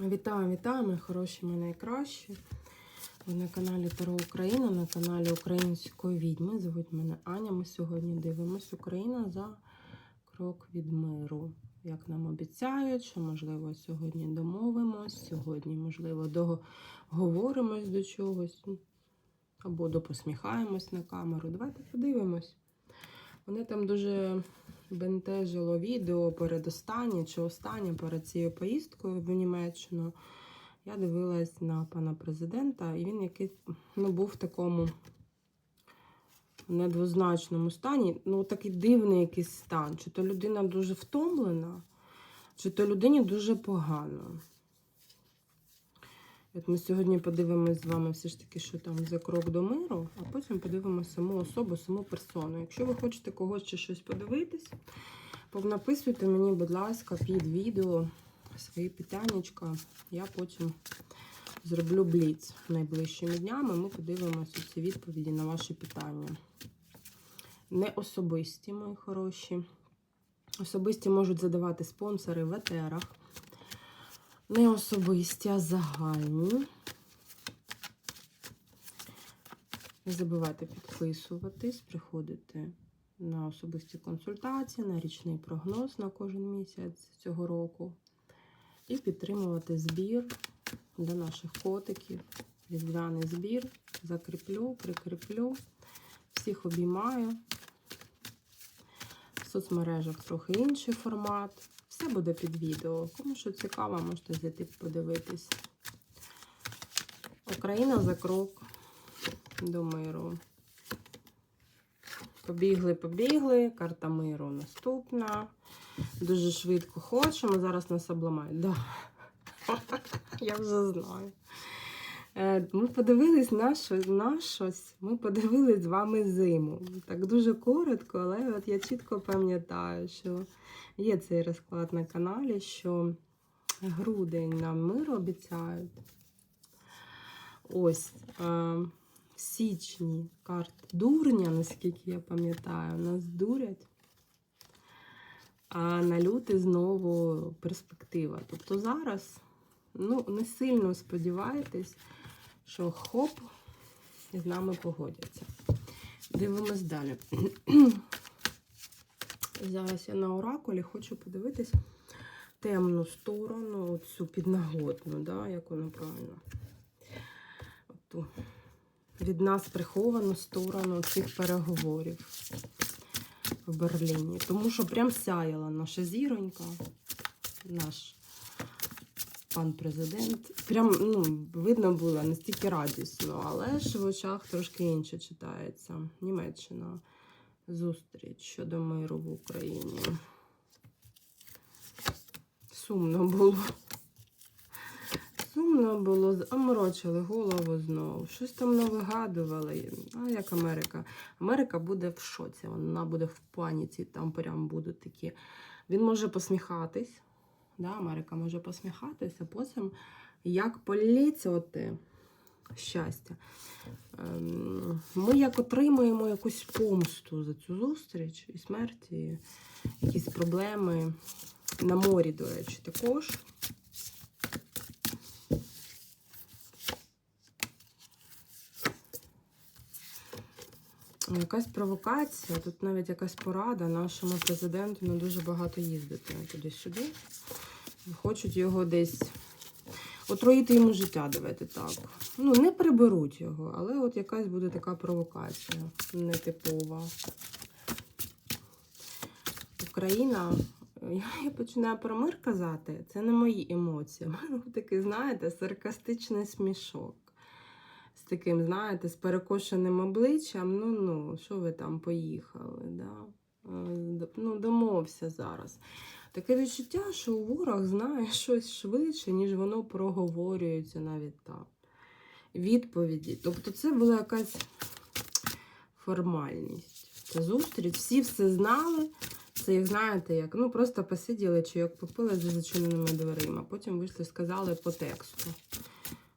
Вітаю, вітаю, мої хороші, мої найкращі. Ви на каналі Таро Україна, на каналі Української відьми. Звуть мене Аня. Ми сьогодні дивимось Україна за крок від миру. Як нам обіцяють, що можливо сьогодні домовимось, сьогодні, можливо, договоримось до чогось, або допосміхаємось на камеру. Давайте подивимось. Вони там дуже бентежило відео передостаннє чи останнє перед цією поїздкою в Німеччину. Я дивилась на пана президента, і він якийсь ну, був в такому недвозначному стані. Ну, такий дивний якийсь стан. Чи то людина дуже втомлена, чи то людині дуже погано. От ми сьогодні подивимось з вами все ж таки, що там за крок до миру, а потім подивимося саму особу, саму персону. Якщо ви хочете когось чи щось подивитись, повнаписуйте мені, будь ласка, під відео свої питаннячка. Я потім зроблю бліц найближчими днями. Ми подивимося ці відповіді на ваші питання. Не особисті, мої хороші. Особисті можуть задавати спонсори в етерах. Не особисті, а загальні. Не забувайте підписуватись, приходити на особисті консультації, на річний прогноз на кожен місяць цього року. І підтримувати збір для наших котиків. Різдвяний збір. Закріплю, прикріплю. Всіх обіймаю. В соцмережах трохи інший формат. Все буде під відео. Кому що цікаво, можете зайти подивитись. Україна за крок до миру. Побігли, побігли. Карта миру наступна. Дуже швидко хочемо. Зараз нас обламають. Да. Я вже знаю. Е, Ми подивились на, що, на щось. Ми подивились з вами зиму. Так дуже коротко, але от я чітко пам'ятаю, що є цей розклад на каналі, що грудень нам мир обіцяють. Ось е, в січні карт дурня, наскільки я пам'ятаю, нас дурять. А на лютий знову перспектива. Тобто зараз ну, не сильно сподівайтесь, що хоп, з нами погодяться. Дивимось далі. Зараз я на оракулі хочу подивитись темну сторону, цю піднагодну, да, як воно правильно. Оту. Від нас приховану сторону цих переговорів в Берліні. Тому що прям сяяла наша зіронька, наш пан президент. Прям ну, видно було настільки радісно, але ж в очах трошки інше читається. Німеччина. Зустріч щодо миру в Україні. Сумно було. Сумно було, заморочили голову знову. Щось там навигадували. А як Америка? Америка буде в шоці, вона буде в паніці, там прям будуть такі. Він може посміхатись. Да, Америка може посміхатись, а потім як оте щастя. Ем, Ми як отримуємо якусь помсту за цю зустріч і смерті, якісь проблеми. На морі, до речі, також. Якась провокація, тут навіть якась порада нашому президенту не дуже багато їздити туди-сюди. Хочуть його десь отруїти йому життя, давайте так. Ну, не приберуть його, але от якась буде така провокація нетипова. Україна, я починаю про мир казати, це не мої емоції. У мене такий, знаєте, саркастичний смішок. З таким, знаєте, з перекошеним обличчям. Ну, ну, що ви там поїхали? Да? Е, Ну, домовся зараз. Таке відчуття, що ворог знає щось швидше, ніж воно проговорюється навіть так. Відповіді. Тобто, це була якась формальність. Це зустріч, всі все знали. Це, як знаєте, як ну просто посиділи чи як попили за зачиненими дверима. Потім вийшли, сказали по тексту.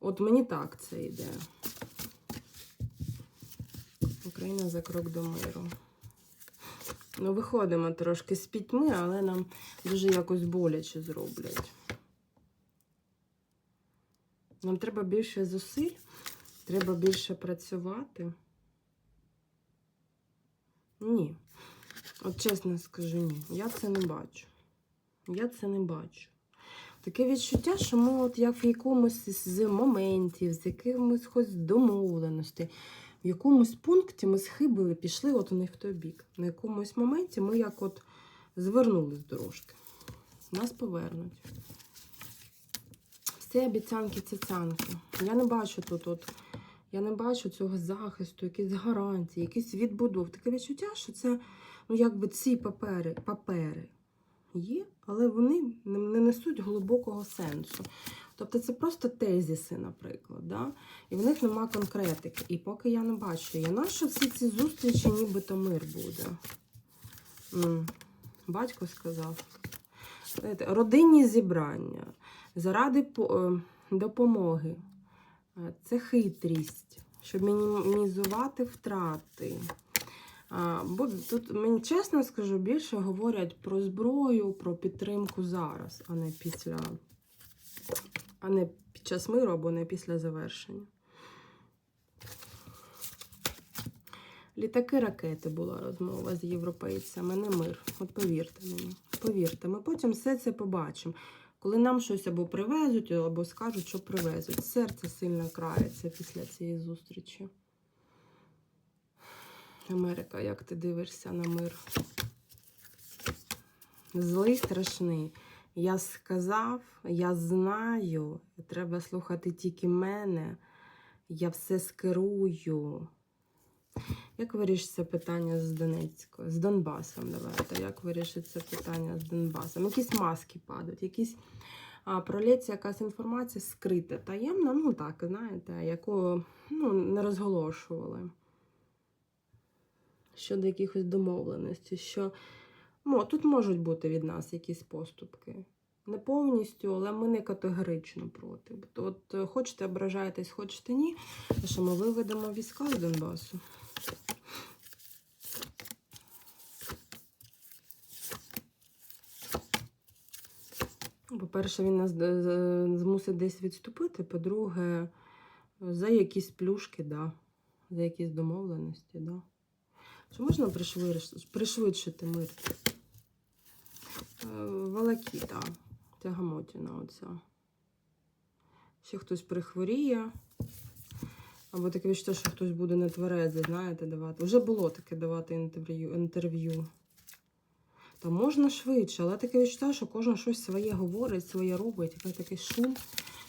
От мені так це йде. Україна за крок до миру. Ну, виходимо трошки з пітьми, але нам дуже якось боляче зроблять. Нам треба більше зусиль, треба більше працювати. Ні. От чесно скажу, ні. Я це не бачу. Я це не бачу. Таке відчуття, що ми от як в якомусь з моментів, з якимось хоч домовленостей, в якомусь пункті ми схибили, пішли от у них в той бік. На якомусь моменті ми як от звернули з дорожки. Нас повернуть. Все обіцянки цяцянки. Я не бачу тут, от, я не бачу цього захисту, якісь гарантії, якісь відбудов. Таке відчуття, що це, ну, якби ці папери, папери є, але вони не несуть глибокого сенсу. Тобто це просто тезіси, наприклад. Да? І в них нема конкретики. І поки я не бачу, я нащо всі ці зустрічі, нібито мир буде. М, Батько сказав. Знаєте, родинні зібрання заради е, допомоги. Е, Це хитрість, щоб мінімізувати втрати. Бо тут, мені чесно скажу, більше говорять про зброю, про підтримку зараз, а не після, а не під час миру або не після завершення. Літаки ракети була розмова з європейцями, не мир. От повірте мені. Повірте, ми потім все це побачимо. Коли нам щось або привезуть, або скажуть, що привезуть. Серце сильно крається після цієї зустрічі. Америка, як ти дивишся на мир? Злий страшний. Я сказав, я знаю, треба слухати тільки мене. Я все скерую. Як вирішиться питання з Донецькою, з Донбасом? Давайте. Як вирішиться питання з Донбасом? Якісь маски падають, якісь пролється якась інформація скрита, таємна, ну так, знаєте, яку ну, не розголошували щодо якихось домовленостей, що тут можуть бути від нас якісь поступки. Не повністю, але ми не категорично проти. От е, хочете ображаєтесь, хочете ні. Що ми виведемо війська з Донбасу? Ну, По-перше, він нас е, змусить десь відступити. По-друге, за якісь плюшки, да. за якісь домовленості, да. Чи можна пришвидшити мир? Е, Волокіта, тягамотіна оця. Ще хтось прихворіє. Або таке відчуття, що хтось буде нетверезий, знаєте, давати. Вже було таке давати інтерв'ю. інтерв'ю. Та можна швидше, але таке відчуття, що кожен щось своє говорить, своє робить, який такий шум.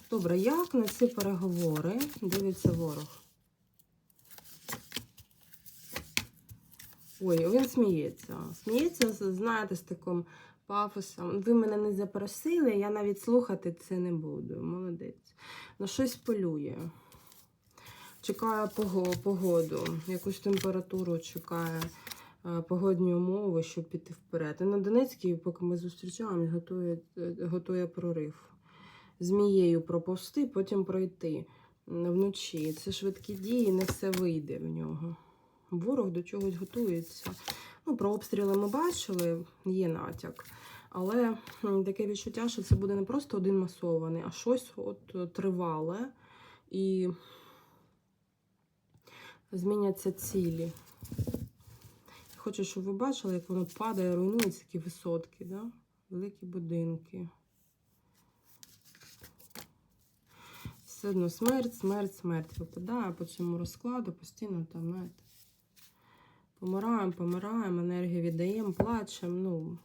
Добре, як на ці переговори дивиться ворог? Ой, він сміється. Сміється, знаєте, з таким пафосом. Ви мене не запросили, я навіть слухати це не буду. Молодець. На щось полює. Чекає погоду, якусь температуру чекає, е, погодні умови, щоб піти вперед. І на Донецькій, поки ми зустрічаємось, готує, е, готує прорив. Змією проповсти, потім пройти вночі. Це швидкі дії, не все вийде в нього. Ворог до чогось готується. Ну, про обстріли ми бачили, є натяк. Але таке відчуття, що це буде не просто один масований, а щось от е, тривале і зміняться цілі. Хочу, щоб ви бачили, як воно падає, руйнується такі висотки, да? великі будинки. Все одно смерть, смерть, смерть випадає по цьому розкладу, постійно там, знаєте. Помираємо, помираємо, енергію віддаємо, плачемо. Ну,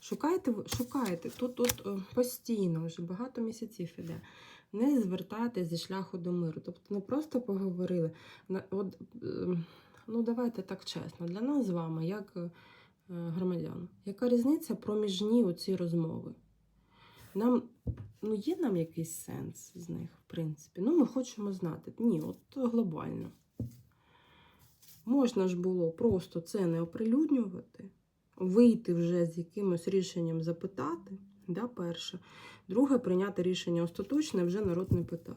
шукайте, шукайте. Тут, тут е, постійно, вже багато місяців іде. Не звертайтеся зі шляху до миру. Тобто не просто поговорили. От, е, ну, давайте так чесно. Для нас з вами, як е, громадян, яка різниця проміжні оці розмови? Нам ну, є нам якийсь сенс з них, в принципі. Ну, ми хочемо знати. Ні, от глобально. Можна ж було просто це не оприлюднювати, вийти вже з якимось рішенням запитати, да, перше. Друге, прийняти рішення остаточне, вже народ не питав.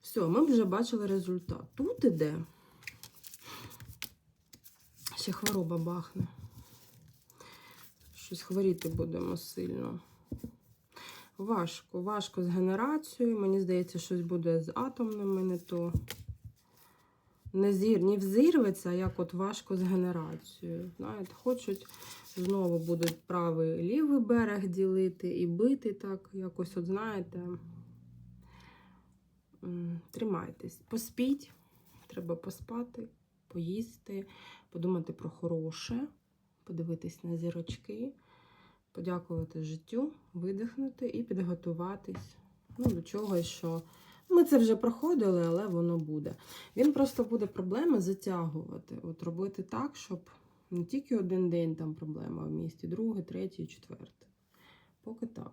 Все, ми вже бачили результат. Тут іде. Ще хвороба бахне. Щось хворіти будемо сильно. Важко, важко з генерацією. Мені здається, щось буде з атомними, не то. Не, зір, не взірветься, як от важко з генерацією. Знаєте, хочуть знову будуть правий лівий берег ділити і бити так, якось, от знаєте. Тримайтесь, поспіть, треба поспати, поїсти, подумати про хороше, подивитись на зірочки, подякувати життю, видихнути і підготуватись ну, до чогось, що ми це вже проходили, але воно буде. Він просто буде проблеми затягувати, от робити так, щоб не тільки один день там проблема в місті, другий, третій, четвертий. Поки так.